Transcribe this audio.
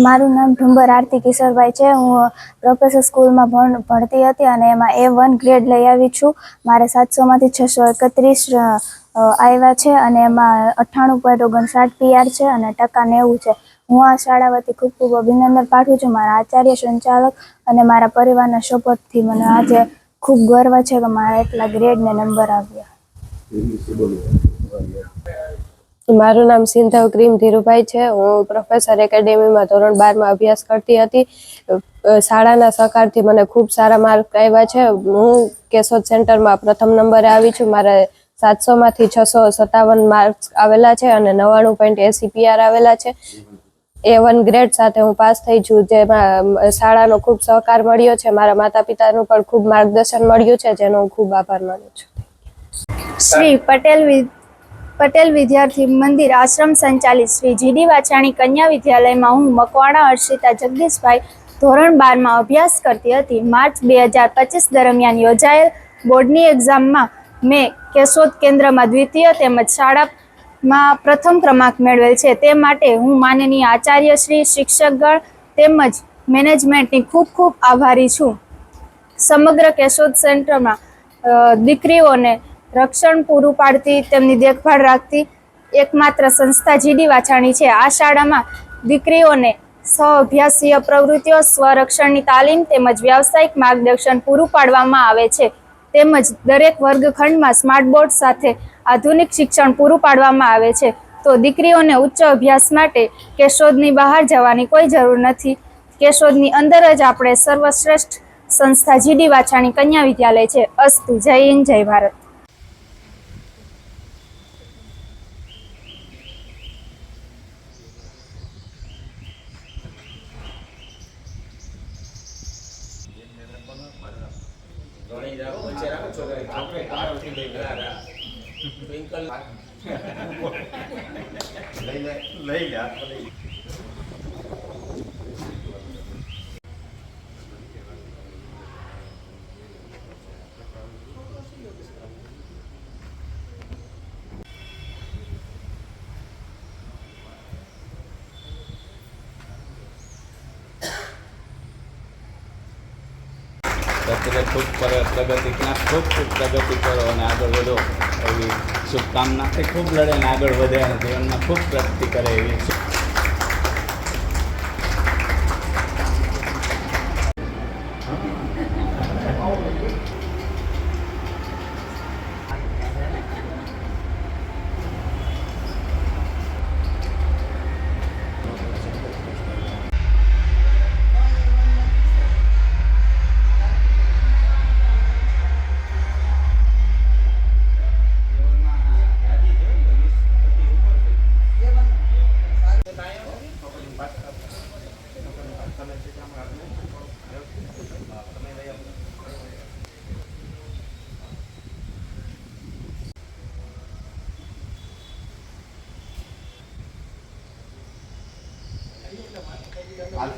મારું નામ ઢુંબર આરતી કિશોરભાઈ છે. હું પ્રોફેસર સ્કૂલમાં ભણ, ભણતી હતી અને એમાં એ વન ગ્રેડ લઈ આવી છું. મારે સાતસોમાંથી છસો એકત્રીસ આવ્યા છે અને એમાં અઠ્ઠાણું પોઈન્ટ ઓગણસાઠ પીઆર છે અને ટકા નેવું છે. હું આ શાળા વતી ખૂબ ખૂબ અભિનંદન પાઠવું છું. મારા આચાર્ય સંચાલક અને મારા પરિવારના સપોર્ટથી મને આજે ખૂબ ગર્વ છે કે મારા એટલા ગ્રેડ ને નંબર આવ્યા. મારું નામ સિંધવ ક્રીમ ધીરુભાઈ છે. હું પ્રોફેસર એકેડેમીમાં ધોરણ બારમાં અભ્યાસ કરતી હતી. શાળાના સહકારથી મને ખૂબ સારા માર્ક આવ્યા છે. હું કેશોદ સેન્ટરમાં પ્રથમ નંબરે આવી છું. મારે સાતસોમાંથી છસો સત્તાવન માર્ક્સ આવેલા છે અને નવ્વાણું પોઈન્ટ એસી પીઆર આવેલા છે. એ વન ગ્રેડ સાથે હું પાસ થઈ છું. જેમાં શાળાનો ખૂબ સહકાર મળ્યો છે. મારા માતા પિતાનું પણ ખૂબ માર્ગદર્શન મળ્યું છે, જેનો હું ખૂબ આભાર માનું છું. શ્રી પટેલ પટેલ વિદ્યાર્થી મંદિર આશ્રમ સંચાલિત શ્રી જીડી વાછાણી કન્યા વિદ્યાલયમાં હું મકવાણા હર્ષિતા જગદીશભાઈ ધોરણ બારમાં અભ્યાસ કરતી હતી. માર્ચ બે હજાર પચીસ દરમિયાન યોજાયેલ બોર્ડની એક્ઝામમાં મેં કેશોદ કેન્દ્રમાં દ્વિતીય તેમજ શાળામાં પ્રથમ ક્રમાંક મેળવેલ છે. તે માટે હું માનનીય આચાર્ય શ્રી શિક્ષકગણ તેમજ મેનેજમેન્ટની ખૂબ ખૂબ આભારી છું. સમગ્ર કેશોદ સેન્ટરમાં દીકરીઓને રક્ષણ પૂરું પાડતી, તેમની દેખભાળ રાખતી એકમાત્ર સંસ્થા જીડી વાછાણી છે. આ શાળામાં દીકરીઓને સ્વ અભ્યાસીય પ્રવૃત્તિઓ, સ્વરક્ષણની તાલીમ તેમજ વ્યાવસાયિક માર્ગદર્શન પૂરું પાડવામાં આવે છે. તેમજ દરેક વર્ગખંડમાં સ્માર્ટ બોર્ડ સાથે આધુનિક શિક્ષણ પૂરું પાડવામાં આવે છે. તો દીકરીઓને ઉચ્ચ અભ્યાસ માટે કેશોદની બહાર જવાની કોઈ જરૂર નથી. કેશોદની અંદર જ આપણે સર્વશ્રેષ્ઠ સંસ્થા જીડી વાછાણી કન્યા વિદ્યાલય છે. અસ્તુ. જય હિન્દ, જય ભારત. લઈ લે. અત્યારે ખૂબ પ્રગતિ પ્રગતિના ખૂબ ખૂબ પ્રગતિ કરો અને આગળ વધો એવી શુભકામના. ખૂબ લડે અને આગળ વધે અને જીવનમાં ખૂબ પ્રગતિ કરે એવી আর